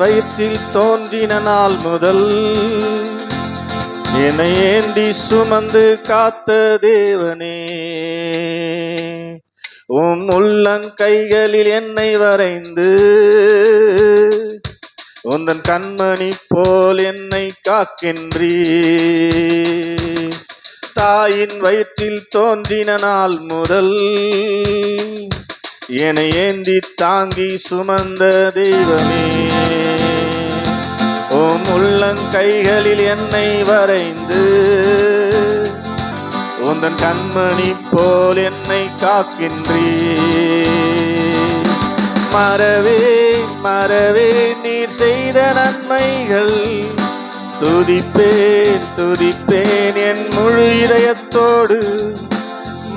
வயிற்றில் தோன்றின நாள் முதல் என்னை ஏந்தி சுமந்து காத்த தேவனே. உம் உள்ளங்கைகளில் என்னை வரைந்து உந்தன் கண்மணி போல் என்னை காக்கின்றீ. தாயின் வயிற்றில் தோன்றின நாள் முதல் என்னை ஏந்தி தாங்கி சுமந்த தெய்வமே. ஓம் உள்ளங்கைகளில் என்னை வரைந்து உந்தன் கண்மணி போல் என்னை காக்கின்றீ மறவே மறவே நீர் செய்த நன்மைகள் துதிப்பேன் துதிப்பேன் என் முழு இதயத்தோடு.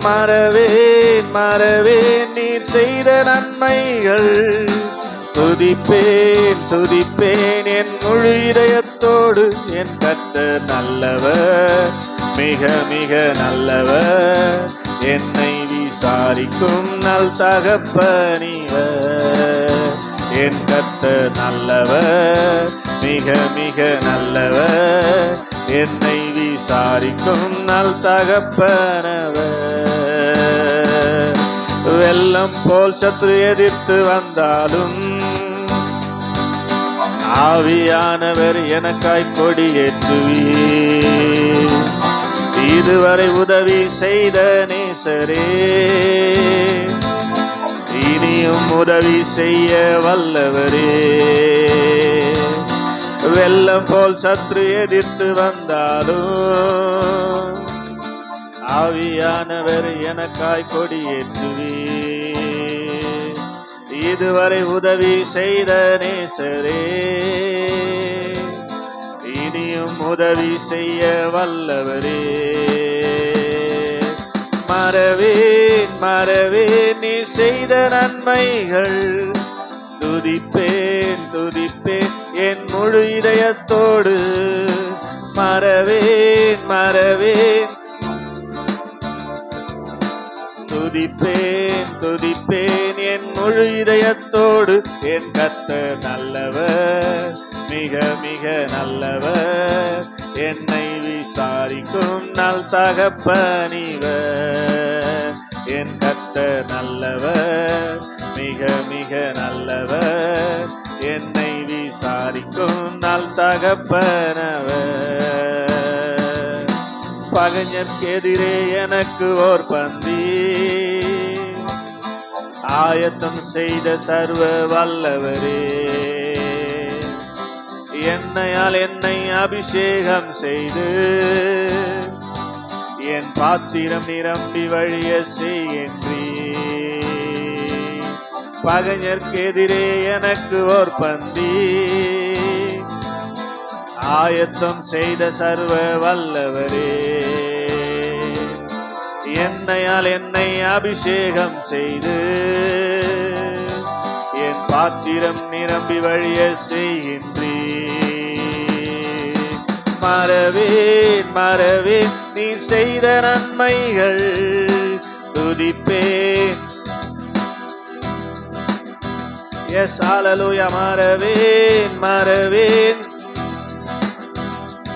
மறவேன் மறவேன் நீர் செய்த நன்மைகள். துதிப்பேன் துதிப்பேன் என் முழு இதயத்தோடு. என் கத்த நல்லவர் மிக மிக நல்லவர். என்னை விசாரிக்கும் நல் தகப்பனிவர். என் கத்த நல்லவர் மிக மிக நல்லவர். என்னை விசாரிக்கும் நல் தகப்பனவர். வெள்ளம் போல் சத்ரு எதிர்த்து வந்தாலும் ஆவியானவர் எனக்காய் கொடியேற்றுவீ இதுவரை உதவி செய்த நேசரே இனியும் உதவி செய்ய வல்லவரே. வெள்ளம் போல் சற்று எதிர்த்து வந்தாலும் ஆவியானவர் எனக்காய் கொடியேற்றுவே இதுவரை உதவி செய்த நேசரே இனியும் உதவி செய்ய வல்லவரே. மறவேன் மறவேன் நீ செய்த நன்மைகள். துதிப்பேன் துதிப்பேன் என் முழு இதயத்தோடு. மறவேன் மறவேன் துதிப்பேன் துதிப்பேன் என் முழு இதயத்தோடு என் கத்த நல்லவர் மிக மிக நல்லவர். என்னை விசாரிக்கும் நல் தகப்பனிவர் என் கத்த நல்லவர் மிக மிக நல்லவர். என்னை விசாரிக்கும் நல் தகப்பனவர் பகைஞர்க்கு எதிரே எனக்கு ஓர் பந்தி. ஆயத்தம் செய்த சர்வ வல்லவரே. என்னையால் என்னை அபிஷேகம் செய்து என் பாத்திரம் நிரம்பி வழிய செய்கின்றீ. பகைஞர்க்கு எதிரே எனக்கு ஓர் பந்தி. ஆயத்தம் செய்த சர்வ வல்லவரே. என்னையால் என்னை அபிஷேகம் செய்து என் பாத்திரம் நிரம்பி வழிய செய்கின்றே மறவேன் மறவேன் நீ செய்த நன்மைகள் துதிப்பேன். எஸ் ஆலலுயா மறவேன் மறவேன்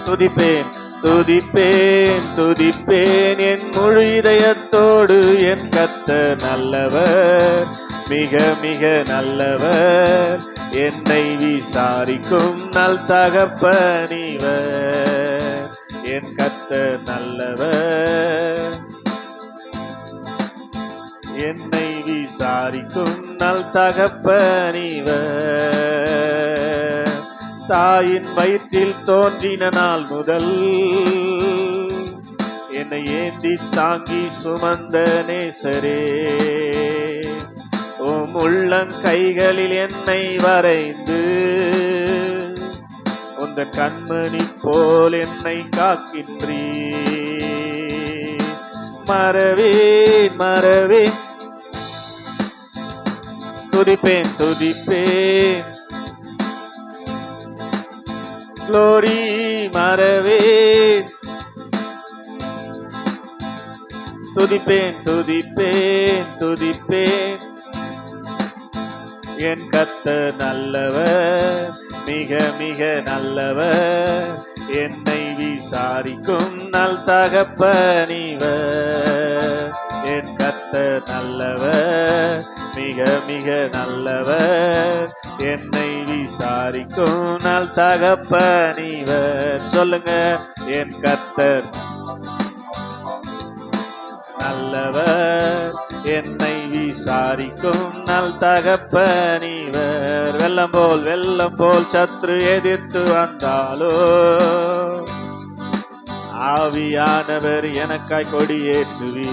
துதிப்பேன். துதிப்பேன் துதிப்பேன். என் முழு இதயத்தோடு என் கத்த நல்லவர் மிக மிக நல்லவர். என்னை விசாரிக்கும் நல் தகப்பனிவர் என் கத்த நல்லவர். என்னை விசாரிக்கும் நல் தகப்பனிவர் தாயின் வயிற்றில் தோன்றின நாள் முதல் என்னை ஏந்தி தாங்கி சுமந்த நேசரே உம் உள்ளங்கைகளில் என்னை வரைந்து உந்த கண்மணி போல் என்னை காக்கின்றீ மறவேன் மறவேன். துதிப்பேன் துதிப்பேன். Glory மறவேன் துதிப்பேன் துதிப்பேன் துதிப்பேன். என் கத்த நல்லவர் மிக மிக நல்லவர். என்னை விசாரிக்கும் நல் தகப்பனிவர் என் கத்த நல்லவர் மிக மிக நல்லவர். என்னை விசாரிக்கும் தகப்ப நீவர் சொல்லுங்க என் கத்தர் நல்லவர் என்னை விசாரிக்கும் நல் தகப்பனிவர் வெள்ளம் போல் வெள்ளம் போல் சத்ரு எதிர்த்து வந்தாலோ? ஆவியானவர் எனக்காய் கொடியேற்றுவி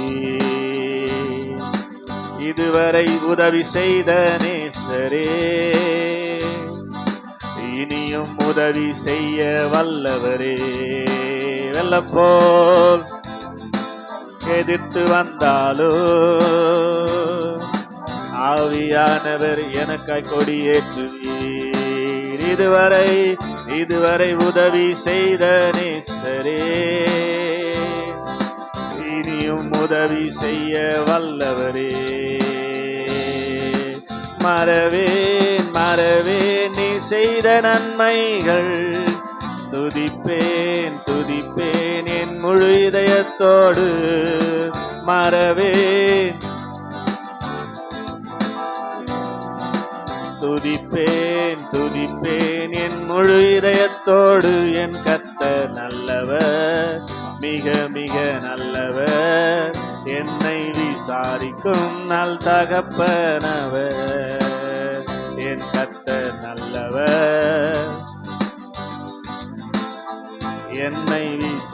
இதுவரை உதவி செய்த நேசரே. இனியும் உதவி செய்ய வல்லவரே. வெள்ளம் போல் எதிர்த்து வந்தாலோ. ஆவியானவர் எனக்காய் கொடியேற்றுவீர். இதுவரை இதுவரை உதவி செய்த நேசரே. இனியும் உதவி செய்ய வல்லவரே. மறவேன் மறவேன் நீ செய்த நன்மைகள். துதிப்பேன் துதிப்பேன் என் முழு இதயத்தோடு. மறவேன் துதிப்பேன் துதிப்பேன் என் முழு இதயத்தோடு. என் கத்த நல்லவர் மிக மிக நல்லவர். என்னை விசாரிக்கும் நல் தகப்பனவர்.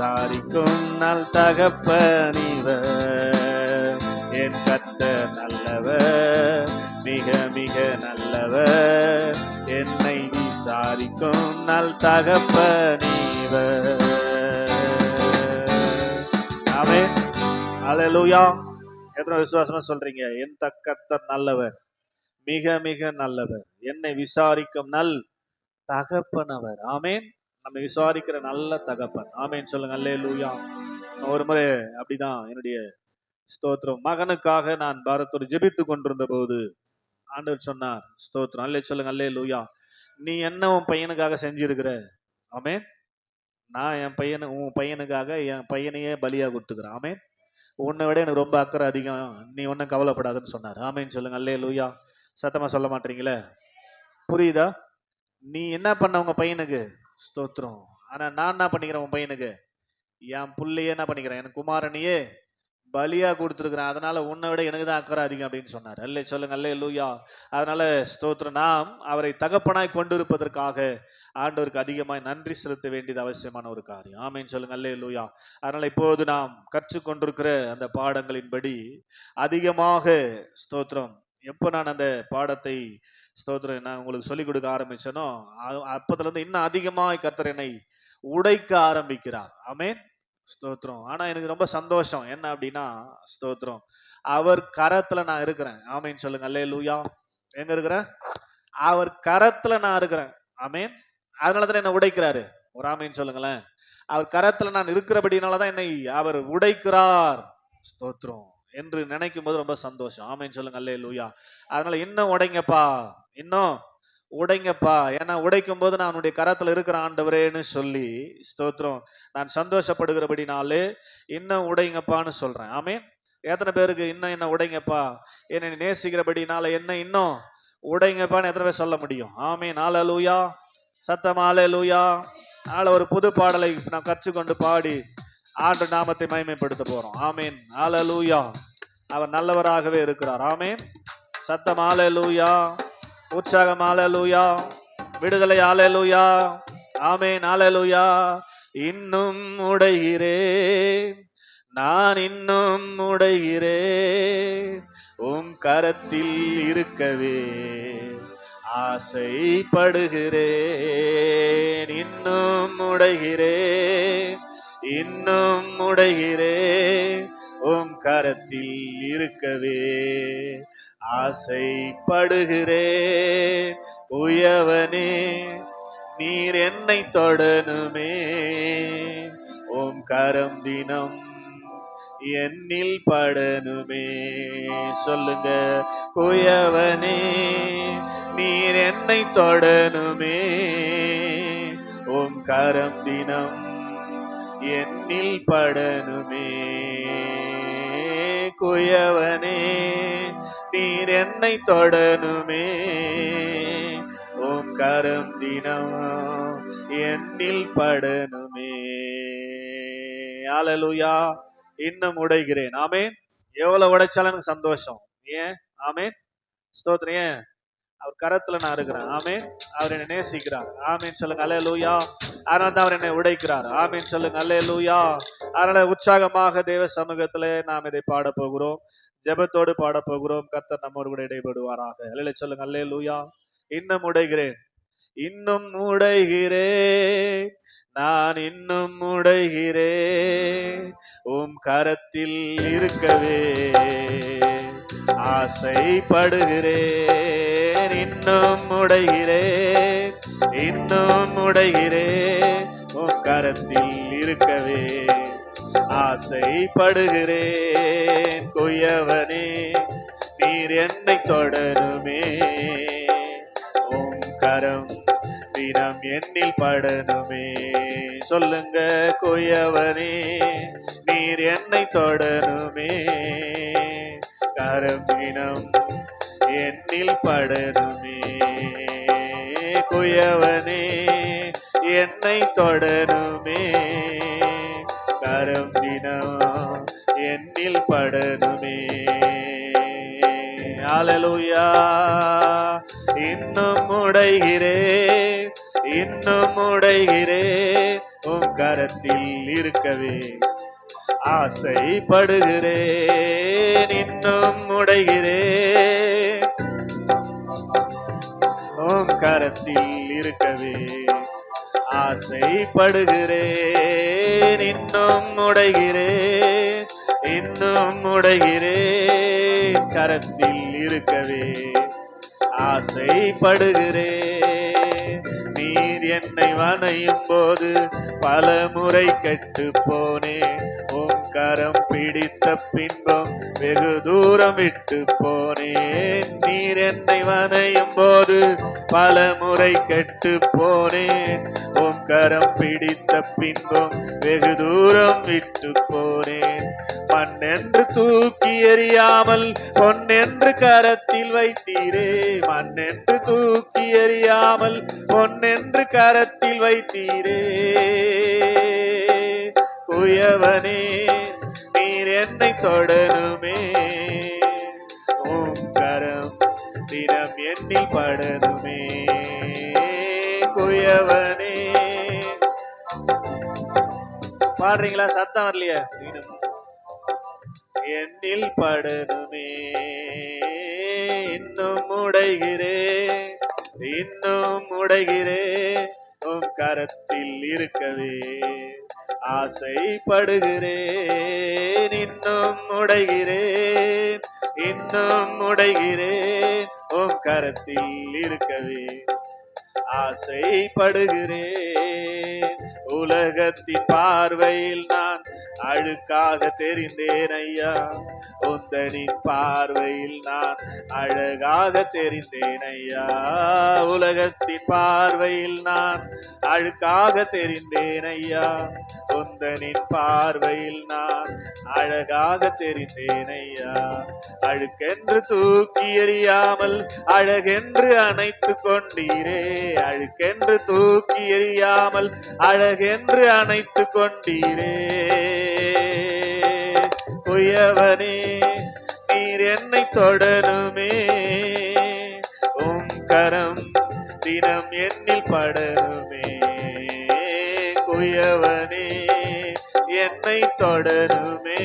விசாரிக்கும் நல் தகப்பனிவர். என் கத்த நல்லவர் மிக மிக நல்லவர். என்னை விசாரிக்கும் நல் தகப்பனிவர். ஆமே அலலுயா எத்தனை விசுவாசமா சொல்றீங்க? என் தக்கத்த நல்லவர் மிக மிக நல்லவர். என்னை விசாரிக்கும் நல் தகப்பனவர். ஆமேன். நம்ம விசாரிக்கிற நல்ல தகப்பன். ஆமேன்னு சொல்லுங்க. அல்லே லூயா ஒரு முறை அப்படிதான் என்னுடைய ஸ்தோத்திரம். மகனுக்காக நான் பாரத்தோடு ஜெபித்து கொண்டிருந்த போது ஆண்டவர் சொன்னார் ஸ்தோத்திரம். அல்லே சொல்லுங்க. அல்லே லூயா நீ என்ன உன் பையனுக்காக செஞ்சிருக்கிற? ஆமே நான் என் பையனு உன் பையனுக்காக என் பையனையே பலியாக கொடுத்துக்கிறேன். ஆமே உன்னை விட எனக்கு ரொம்ப அக்கறை அதிகம். நீ ஒன்றும் கவலைப்படாதுன்னு சொன்னார். ஆமேன்னு சொல்லுங்க. அல்லே லூயா சத்தமாக சொல்ல மாட்டீங்களே. புரியுதா? நீ என்ன பண்ண உங்க பையனுக்கு? ஸ்தோத்திரம். ஆனால் நான் என்ன பண்ணிக்கிறேன் உன் பையனுக்கு? என் புள்ளையே என்ன பண்ணிக்கிறேன்? என் குமாரனையே பலியாக கொடுத்துருக்குறேன். அதனால் உன்னை விட எனக்கு தான் அக்கறை அதிகம் அப்படின்னு சொன்னார். அல்லே சொல்லுங்க அல்லே லூயா அதனால் ஸ்தோத்திரம். நாம் அவரை தகப்பனாய் கொண்டிருப்பதற்காக ஆண்டவருக்கு அதிகமாய் நன்றி செலுத்த வேண்டியது அவசியமான ஒரு காரியம். ஆமேன்னு சொல்லுங்க அல்லே லூயா அதனால் இப்போது நாம் கற்றுக்கொண்டிருக்கிற அந்த பாடங்களின்படி அதிகமாக ஸ்தோத்திரம். எப்போ நான் அந்த பாடத்தை ஸ்தோத்திரம் நான் உங்களுக்கு சொல்லிக் கொடுக்க ஆரம்பிச்சேனோ அ- இன்னும் அதிகமாக கத்தர் என்னை உடைக்க ஆரம்பிக்கிறார். அமேன் ஸ்தோத்திரம். ஆனால் எனக்கு ரொம்ப சந்தோஷம். என்ன அப்படின்னா ஸ்தோத்திரம். அவர் கரத்தில் நான் இருக்கிறேன். ஆமேன்னு சொல்லுங்க. அல்லே லூயா எங்க இருக்கிறேன் அவர் கரத்தில் நான் இருக்கிறேன். ஆமேன். அதனால தான் என்னை உடைக்கிறாரு. ஒரு ஆமேன்னு சொல்லுங்களேன். அவர் கரத்தில் நான் இருக்கிறபடினால தான் என்னை அவர் உடைக்கிறார். ஸ்தோத்திரம். என்று நினைக்கும் போது ரொம்ப சந்தோஷம். ஆமைன்னு சொல்லுங்க அல்லே லூயா அதனால இன்னும் உடைங்கப்பா இன்னும் உடைங்கப்பா. ஏன்னா உடைக்கும் போது நான் உன்னுடைய கரத்துல இருக்கிற ஆண்டவரேன்னு சொல்லி ஸ்தோத்திரம். நான் சந்தோஷப்படுகிறபடினாலே இன்னும் உடைங்கப்பான்னு சொல்றேன். ஆமேன். எத்தனை பேருக்கு இன்னும் என்ன உடைங்கப்பா? என்னை நேசிக்கிறபடினால என்ன இன்னும் உடைங்கப்பான்னு எத்தனை பேர் சொல்ல முடியும்? ஆமேன். லூயா சத்தமாலே லூயா நாளை ஒரு புது பாடலை நான் கற்றுக்கொண்டு பாடி ஆண்டு நாமத்தை மயமைப்படுத்த போறோம். ஆமேன். ஆலலூயா அவர் நல்லவராகவே இருக்கிறார். ஆமேன். சத்தம் ஆலலூயா உற்சாகம் ஆலலூயா விடுதலை ஆலலூயா ஆமேன். ஆலலூயா இன்னும் உடைகிறேன். நான் இன்னும் உடைகிறேன். உம் கரத்தில் இருக்கவே ஆசைப்படுகிறேன். இன்னும் உடைகிறேன். இன்னும் உடைகிறே உம் கரத்தில் இருக்கவே. ஆசைப்படுகிறேன் உயவனே நீர் என்னை தொடனுமே உம் கரம் தினம் என்னில் படனுமே சொல்லுங்க குயவனே நீர் என்னை தொடனுமே உம் கரம் தினம் என்னில் படனுமே. குயவனே நீர் என்னை தொடனுமே. உம் கரம் என்னில் படனுமே. ஆலலுயா இன்னும் உடைகிறேன். ஆமென். எவ்வளவு உடைச்சாலும் எனக்கு சந்தோஷம். ஏன்? ஆமென். ஸ்தோத்திரம். ஏன்? அவர் கரத்துல நான் இருக்கிறேன். ஆமேன். அவர் என்னை நேசிக்கிறார். ஆமென் சொல்லுங்க. அல்லே லூயா அதனால தான் அவர் என்னை உடைக்கிறார். ஆமென் சொல்லுங்க. அல்லே லூயா அதனால உற்சாகமாக தேவ சமூகத்துல நாம் இதை பாட போகிறோம் ஜெபத்தோடு பாட போகிறோம் கர்த்தர் நம்மோடு கூட இடைபடுவாராக. அல்ல சொல்லுங்க. அல்லே லூயா இன்னும் உடைகிறேன். இன்னும் உடைகிறேன். நான் இன்னும் உடைகிறேன். உம் கரத்தில் இருக்கவே ஆசைப்படுகிறேன். இன்னும் உடைகிறேன் இன்னும் உடைகிறேன் உன் கரத்தில் இருக்கவே ஆசைப்படுகிறேன். குயவனே நீர் என்னை தொடருமே உம் கரம் தினம் என்னில் படனுமே சொல்லுங்க குயவனே நீர் என்னை தொடருமே கரம் தினம் என்னில் படருமே குயவனே என்னை தொடருமே. கரம் தினம் எண்ணில் படணுமே அலலுயா இன்னும் உடைகிறேன் இன்னும் உடைகிறேன் உன் கரத்தில் இருக்கவே ஆசைப்படுகிறேன். இன்னும் உடைகிறேன். கரத்தில் இருக்கவே ஆசைப்படுகிறேன். இன்னும் உடைகிறேன். இன்னும் உடைகிறேன். கரத்தில் இருக்கவே ஆசைப்படுகிறேன். நீர் என்னை வணையும் போது பல முறை கெட்டு போனேன். கரம் பிடித்த பின்பம் வெகு தூரம் விட்டு போனேன். நீர் என்னை வனையும் போது பல முறை கெட்டு போனேன். உன் கரம் பிடித்த பின்பம் வெகு தூரம் விட்டு போனேன். மண் என்று தூக்கி எறியாமல் பொன்னென்று கரத்தில் வைத்தீரே. மண் என்று தூக்கி எறியாமல் பொன்னென்று கரத்தில் வைத்தீரே. குயவனே. என்னை தொடருமே. ஓங்கரம் தினம் எண்ணில் படருமே. குயவனே. பாடுறீங்களா? சத்தம் வரலையே. மீண்டும் எண்ணில் படணுமே இன்னும் உடைகிறே இன்னும் உடைகிறே உன் கரத்தில் இருக்கவே ஆசைப்படுகிறேன். இன்னும் உடைகிறேன் இன்னும் உடைகிறேன் உன் கரத்தில் இருக்கவே ஆசைப்படுகிறேன். உலகத்தின் பார்வையில் நான் அழுக்காக தெரிந்தேன் ஐயா. உந்தனின் பார்வையில் நான் அழகாக தெரிந்தேன் ஐயா. உலகத்தின் பார்வையில் நான் அழுக்காக தெரிந்தேன் ஐயா. உந்தனின் பார்வையில் நான் அழகாக தெரிந்தேன் ஐயா. அழுக்கென்று தூக்கி எறியாமல் அழகென்று அணைத்து கொண்டீரே. அழுக்கென்று தூக்கி எறியாமல் அழகென்று என்று அணைத்து கொண்டீரே. உயவனே நீர் என்னை தொடருமே உம் கரம் தினம் என்னில் படருமே குயவனே என்னை தொடருமே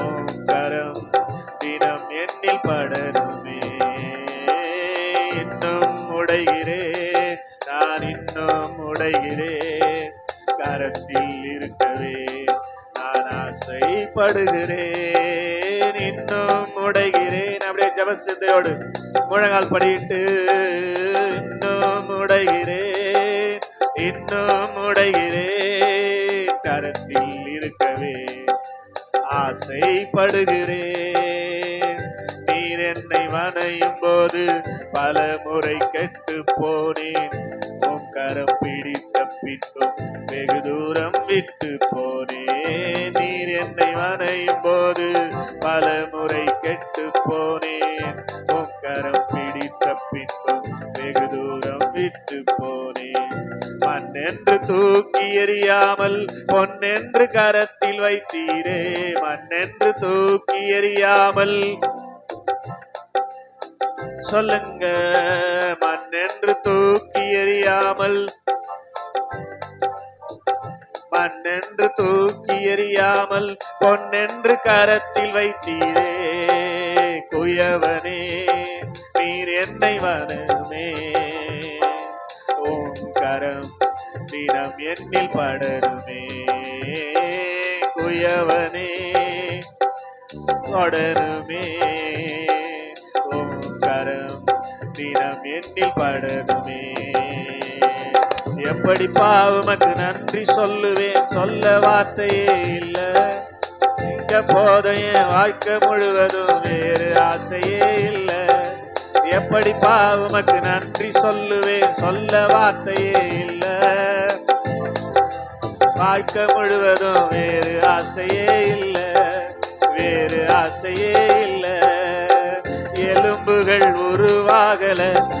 ஓங்கரம் தினம் என்னில் படருமே இன்னும் உடைகிறே நான் இன்னும் உடைகிறேன். அதிகாரத்தில் இருக்கவே நான் ஆசைப்படுகிறேன். இன்னும் உடைகிறேன் அப்படியே ஜபசித்தையோடு முழங்கால் படிட்டு இன்னும் உடைகிறேன் இன்னும் உடைகிறேன் கரத்தில் இருக்கவே ஆசைப்படுகிறேன். நீர் என்னை வனையும் போது பல முறை கெட்டு போனேன் கரம் பிடித்த பின்பும் தூரம் விட்டு போனேன் நீர் என்னை வரையும் போது பல முறை கெட்டு போனேன். உன் பிடித்த பின்பும் வெகு தூரம் விட்டு போனேன் மண்ணென்று தூக்கி எறியாமல் பொன்னென்று கரத்தில் வைத்தீரே. மண்ணென்று தூக்கி எறியாமல். சொல்லுங்க மண்ணென்று தூக்கி எறியாமல். பண்ணென்று தூக்கி எறியாமல் பொன்னென்று கரத்தில் வைத்தீரே. குயவனே நீர் என்னை வனமே ஓம் கரம் தினம் என்னில் படருமே. குயவனே தொடருமே. ஓம் கரம் தினம் எண்ணில் படருமே. எப்படி பாவமக்கு நன்றி சொல்லுவேன். சொல்ல வார்த்தையே இல்லை. இங்க போதைய வாழ்க்கை முழுவதும் வேறு ஆசையே இல்லை. எப்படி பாவமக்கு நன்றி சொல்லுவேன். சொல்ல வார்த்தையே இல்லை. வாழ்க்கை முழுவதும் வேறு ஆசையே இல்லை. வேறு ஆசையே இல்லை. எலும்புகள் உருவாகலை.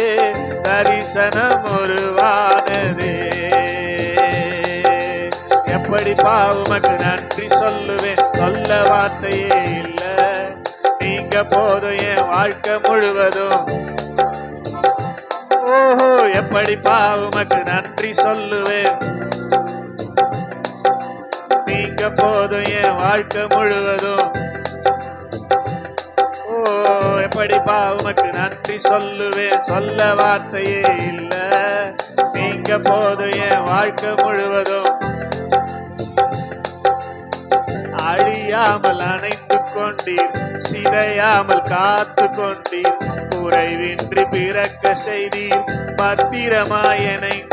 தரிசனம் உருவானதே எப்படி பாவமக்கு நன்றி சொல்லுவேன்? சொல்ல வார்த்தையே இல்லை. நீங்க போதும் என் வாழ்க்கை முழுவதும். ஓஹோ எப்படி பாவமக்கு நன்றி சொல்லுவேன்? நீங்க போதும் என் வாழ்க்கை முழுவதும். எப்படி பாவமக்கு நன்றி சொல்லுவேன். சொல்ல வார்த்தையே இல்ல. நீங்க போதும் என் வாழ்க்கை முழுவதும். அழியாமல் அணைத்து கொண்டீர். சிதையாமல் காத்து கொண்டீர். குறைவின்றி பிறக்க செய்தீர். பத்திரமாயனை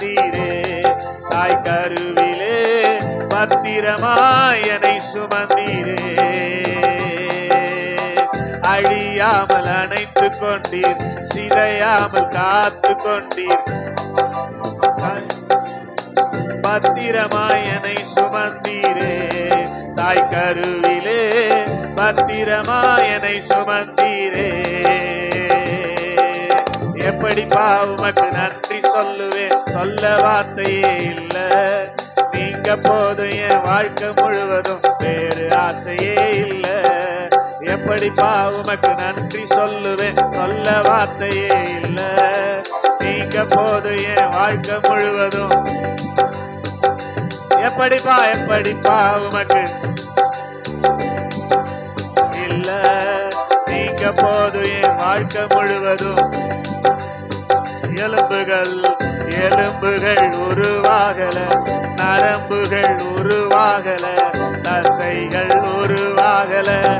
தீரே தாய் கருவிலே பத்திரமாயனை சுமந்தீரே. அழியாமல் அணைத்து கொண்டீர் சிதையாமல் காத்து கொண்டீர். பத்திரமாயனை சுமந்தீரே தாய் கருவிலே பத்திரமாயனை சுமந்தீரே. எப்படி பாவமக்கு நன்றி சொல்லுவேன்? சொல்ல வார்த்தையே இல்ல. நீங்க போதும் என் வாழ்க்கை முழுவதும் வேறு ஆசையே இல்லை. எப்படிப்பா உமக்கு நன்றி சொல்லுவேன்? சொல்ல வார்த்தையே இல்ல. நீங்க போது என் வாழ்க்கை முழுவதும். எப்படிப்பா எப்படிப்பா உமக்கு இல்ல. நீங்க போது என் வாழ்க்கை முழுவதும். எலும்புகள் எலும்புகள் உருவாகல. நரம்புகள் உருவாகல. தசைகள் உருவாகல.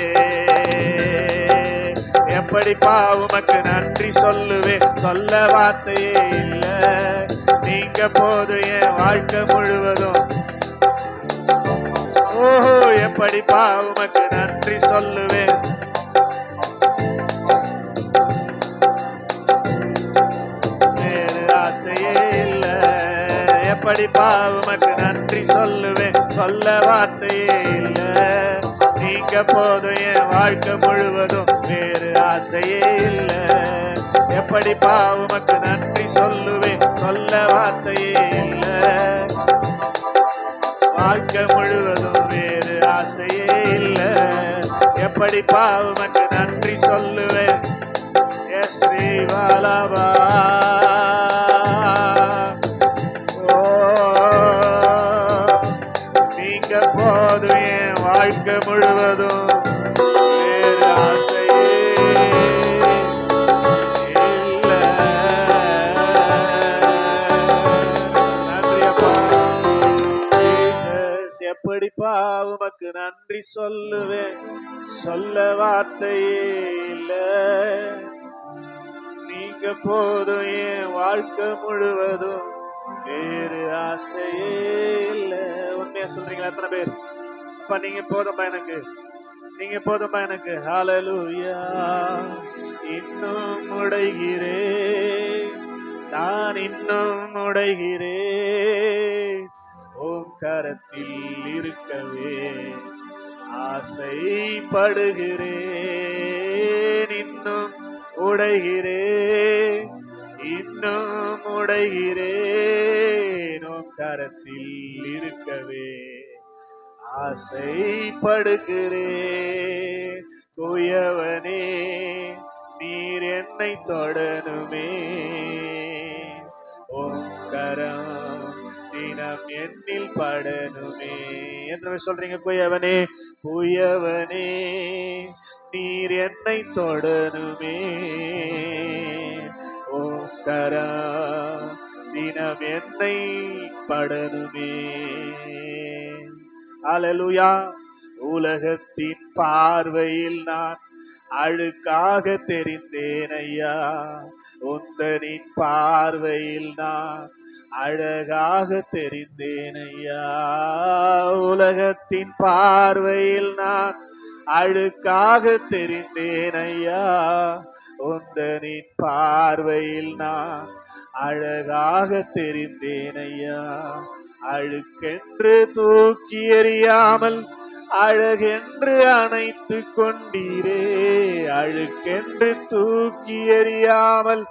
எப்படி உமக்கு நன்றி சொல்லுவேன்? சொல்ல வார்த்தையே இல்ல. நீங்க போது என் வாழ்க்கை முழுவதும். ஓஹோ எப்படி உமக்கு நன்றி சொல்லுவேன்? வேறு ஆசையே இல்ல. எப்படி உமக்கு நன்றி சொல்லுவேன்? சொல்ல வார்த்தையே இல்ல போதும் என் வாழ்க்கை முழுவதும் வேறு ஆசையே இல்லை. எப்படிப்பா உமக்கு நன்றி சொல்லுவேன் சொல்ல வார்த்தையே இல்லை. வாழ்க்கை முழுவதும் வேறு ஆசையே இல்லை. எப்படிப்பா உமக்கு நன்றி சொல்லுவேன் ஸ்ரீ ஸ்ரீவாலவா நன்றி சொல்லுவேன். சொல்ல வார்த்தையே இல்ல. நீங்க போதும் என் வாழ்க்கை முழுவதும். வேறு ஆசையே இல்ல. உண்மையா சொல்றீங்களா எத்தனை பேர்? அப்பா நீங்க போதும்பா எனக்கு. நீங்க போதும்பா எனக்கு. ஹாலலூயா இன்னும் உடைகிறே நான் இன்னும் உடைகிறேன் கரத்தில் இருக்கவே ஆசைப்படுகிறேன். இன்னும் உடைகிறேன். இன்னும் உடைகிறேன். கரத்தில் இருக்கவே ஆசைப்படுகிறேன். குயவனே நீர் என்னை தொடனுமே ஓங்கரம் கரம் தினம் என்னில் படனுமே என்று சொல்றீங்க குயவனே குயவனே நீர் என்னை தொடனுமே உம் கரா தினம் என்னை படனுமே அலலுயா உலகத்தின் பார்வையில் நான் அழுக்காக தெரிந்தேன் ஐயா உந்தனின் பார்வையில் நான் அழகாக தெரிந்தேன் ஐயா உலகத்தின் பார்வையில் நான் அழுக்காக தெரிந்தேன் ஐயா உந்தனின் பார்வையில் நான் அழகாக தெரிந்தேன் ஐயா அழுக்கென்று தூக்கி எறியாமல் அழகென்று அணைத்து கொண்டீரே அழுக்கென்று தூக்கி எறியாமல்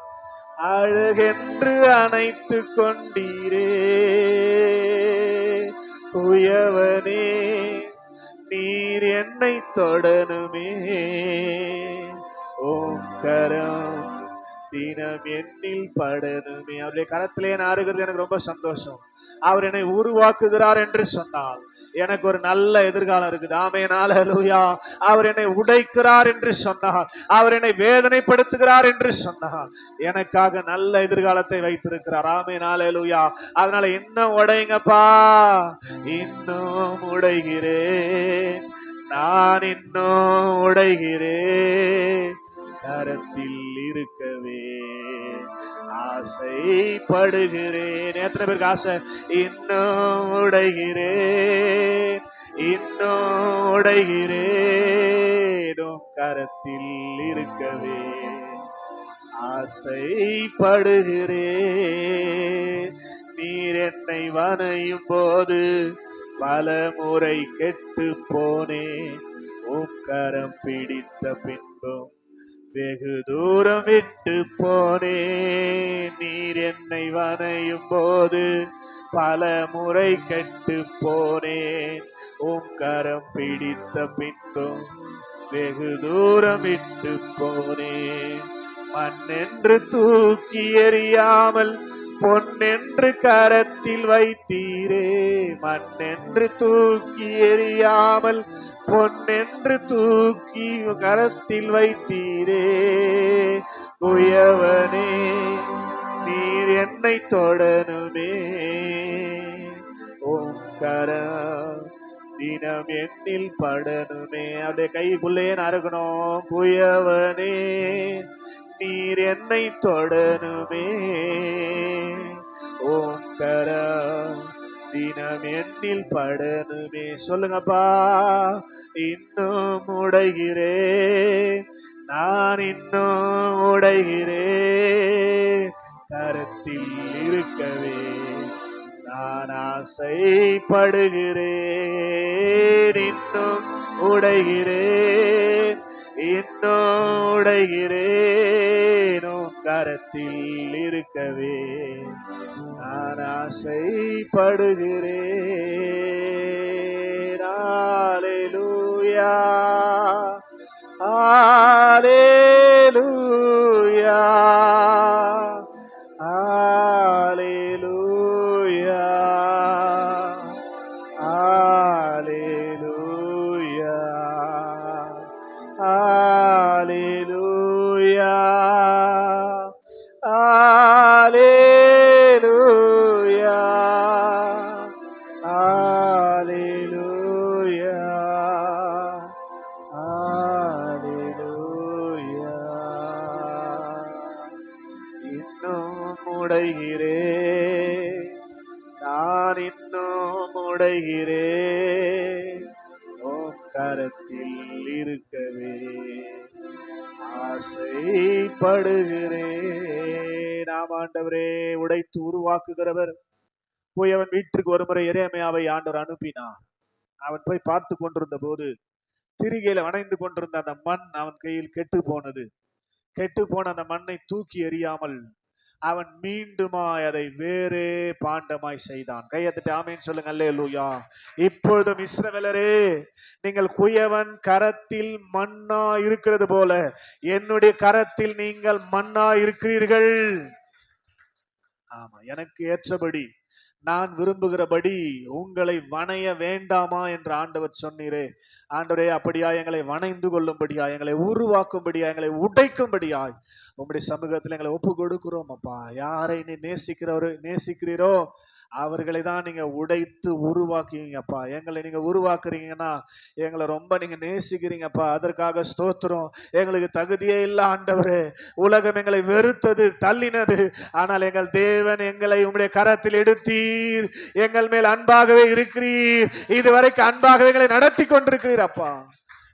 அழகென்று அணைத்து கொண்டீரே. குயவனே நீர் என்னை தொடனுமே ஓம் கரம் தினம் என்னில் படனுமே அவருடைய கரத்திலே நான் இருக்கிறது எனக்கு ரொம்ப சந்தோஷம். அவர் என்னை உருவாக்குகிறார் என்று சொன்னால் எனக்கு ஒரு நல்ல எதிர்காலம் இருக்குது. ஆமே நாளூயா அவர் என்னை உடைக்கிறார் என்று சொன்னால் அவர் என்னை வேதனைப்படுத்துகிறார் என்று சொன்னால் எனக்காக நல்ல எதிர்காலத்தை வைத்திருக்கிறார். ஆமே நாளூயா அதனால இன்னும் உடைங்கப்பா. இன்னும் உடைகிறேன். நான் இன்னும் உடைகிறேன். கரத்தில் இருக்கவே ஆசைப்படுகிறேன். எத்தனை பேருக்கு ஆசை? இன்னும் உடைகிறேன் இன்னும் உடைகிறேன். கரத்தில் இருக்கவே ஆசைப்படுகிறேன். நீர் என்னை வனையும் போது பல முறை கெட்டு போனேன். உம் கரம் பிடித்த பின்பும் வெகு தூரம் விட்டு போனேன் நீர் என்னை வனையும் போது பல முறை கெட்டு போனேன் உம் பிடித்த பின்பும் வெகு தூரம் விட்டு போனேன் மண்ணென்று தூக்கி எறியாமல் பொன்னென்று கரத்தில் வைத்தீரே. மண்ணென்று தூக்கி எறியாமல் பொன்னென்று தூக்கி கரத்தில் வைத்தீரே. உயவனே நீர் என்னை தொடனுமே ஓங்கர தினம் எண்ணில் படனுமே அப்படியே கைக்குள்ளேயே நறுக்கணும். புயவனே நீர் என்னை தொடனுமே ஓம் தினம் என்னில் படனுமே சொல்லுங்கப்பா இன்னும் உடைகிறேன். நான் இன்னும் உடைகிறேன். கரத்தில் இருக்கவே நான் ஆசைப்படுகிறேன். இன்னும் உடைகிறேன். என்னோடைகிறேனோ கரத்தில் இருக்கவே. நான் ஆசைப்படுகிறேன். ஆலேலூயா போய் அவன் வீட்டிற்கு ஒருமுறை எரேமையாவை ஆண்டவர் அனுப்பினார் அவன் போய் பார்த்து கொண்டிருந்த போது திரிகையில வணைந்து கொண்டிருந்த அந்த மண் அவன் கையில் கெட்டு போனது. கெட்டு போன அந்த மண்ணை தூக்கி எறியாமல் அவன் மீண்டுமாய் அதை வேறே பாண்டமாய் செய்தான். கையத்துட்டு ஆமேன்னு சொல்லுங்க அல்லேலூயா. இப்பொழுதும் இஸ்ரவேலரே நீங்கள் குயவன் கரத்தில் மண்ணா இருக்கிறது போல என்னுடைய கரத்தில் நீங்கள் மண்ணா இருக்கிறீர்கள். ஆமா எனக்கு ஏற்றபடி நான் விரும்புகிறபடி உங்களை வணைய வேண்டாமா என்று ஆண்டவர் சொன்னீரே. ஆண்டவரே அப்படியா எங்களை வணைந்து கொள்ளும்படியா எங்களை உருவாக்கும்படியா எங்களை உடைக்கும்படியாய் உங்களுடைய சமூகத்தில் எங்களை ஒப்பு கொடுக்கிறோம் அப்பா. யாரை நீ நேசிக்கிறவரு நேசிக்கிறீரோ அவர்களை தான் நீங்க உடைத்து உருவாக்குவீங்கப்பா எங்களை நீங்க உருவாக்குறீங்கன்னா எங்களை ரொம்ப நீங்க நேசிக்கிறீங்கப்பா அதற்காக ஸ்தோத்திரம். எங்களுக்கு தகுதியே இல்லை ஆண்டவரே. உலகம் எங்களை வெறுத்தது தள்ளினது. ஆனால் எங்கள் தேவன் எங்களை உங்களுடைய கரத்தில் எடுத்தீர். எங்கள் மேல் அன்பாகவே இருக்கிறீர். இதுவரைக்கும் அன்பாகவே எங்களை நடத்தி கொண்டிருக்கிறீர் அப்பா.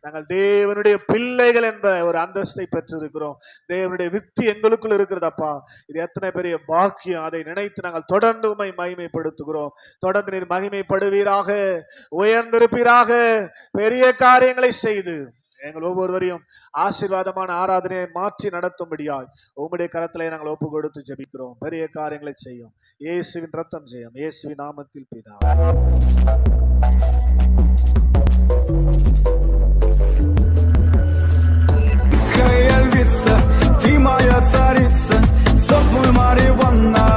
நாங்கள் தேவனுடைய பிள்ளைகள் என்ற ஒரு அந்தஸ்தை பெற்றிருக்கிறோம். தேவனுடைய வித்து எங்களுக்குள் இருக்கிறதப்பா. இது எத்தனை பெரிய பாக்கியம். அதை நினைத்து நாங்கள் தொடர்ந்து உண்மை மகிமைப்படுத்துகிறோம். தொடர்ந்து நீர் மகிமைப்படுவீராக. உயர்ந்திருப்பீராக. பெரிய காரியங்களை செய்து எங்கள் ஒவ்வொருவரையும் ஆசீர்வாதமான ஆராதனையை மாற்றி நடத்தும்படியாய் உங்களுடைய கரத்திலே நாங்கள் ஒப்பு கொடுத்து ஜெபிக்கிறோம். பெரிய காரியங்களை செய்யும். இயேசுவின் ரத்தம் செய்யும் இயேசுவின் நாமத்தில் பிதா. царица, сок мой Мариванна.